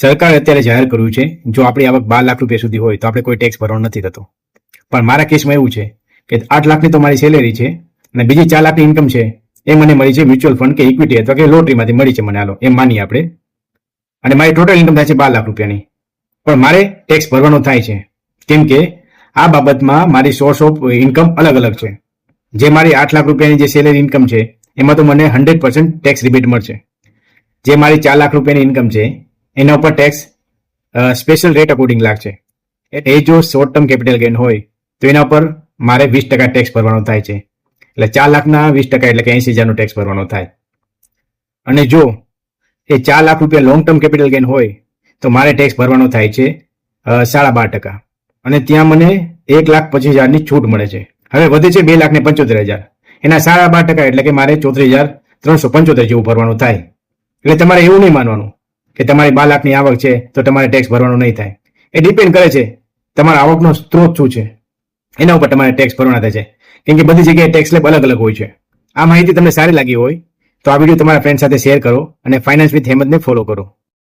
સરકારે અત્યારે જાહેર કર્યું છે, જો આપણી આવક બાર લાખ રૂપિયા સુધી હોય તો આપણે કોઈ ટેક્સ ભરવાનો નથી થતો. પણ મારા કેસમાં એવું છે કે આઠ લાખની તો મારી સેલેરી છે અને બીજી ચાર લાખની ઇન્કમ છે, એ મને મળી છે મ્યુચ્યુઅલ ફંડ કે ઇક્વિટી અથવા કે લોટરીમાંથી મળી છે મને હાલો, એમ માની આપણે. અને મારી ટોટલ ઇન્કમ થાય છે બાર લાખ રૂપિયાની. પણ મારે ટેક્સ ભરવાનો થાય છે, કેમ કે આ બાબતમાં મારી સોર્સ ઓફ ઇન્કમ અલગ અલગ છે. જે મારી આઠ લાખ રૂપિયાની જે સેલેરી ઇન્કમ છે, એમાં તો મને હંડ્રેડ પર્સન્ટ ટેક્સ રિબેટ મળશે. જે મારી ચાર લાખ રૂપિયાની ઇન્કમ છે એના ઉપર ટેક્સ સ્પેશિયલ રેટ અકોર્ડિંગ લાગશે. એ જો શોર્ટ ટર્મ કેપિટલ ગેઇન હોય, તો એના પર મારે વીસ ટકા ટેક્સ ભરવાનો થાય છે. એટલે ચાર લાખના વીસ ટકા એટલે કે એસી હજારનો ટેક્સ ભરવાનો થાય. અને જો એ ચાર લાખ રૂપિયા લોંગ ટર્મ કેપિટલ ગેઇન હોય, તો મારે ટેક્સ ભરવાનો થાય છે સાડા બાર ટકા. અને ત્યાં મને એક લાખ પચીસ હજારની છૂટ મળે છે. હવે વધે છે બે લાખ ને પંચોતેર હજાર. એના સાડા બાર ટકા એટલે કે મારે ચોત્રીસ હજાર ત્રણસો પંચોતેર જેવું ભરવાનું થાય. એટલે તમારે એવું નહીં માનવાનું. કે તમારી બાર લાખની આવક છે, તો તમારે ટેક્સ ભરવાનો નહીં થાય. એ ડિપેન્ડ કરે છે તમારા આવકનો સ્ત્રોત શું છે. એના ઉપર તમારે ટેક્સ ભરવાના થાય છે. કેમ કે બધી જગ્યાએ ટેક્સ લેબ અલગ અલગ હોય છે. આ માહિતી તમને સારી લાગી હોય, તો આ વીડિયો તમારા ફ્રેન્ડ સાથે શેર કરો અને ફાઇનાન્સ વિથ હેમંતને ફોલો કરો.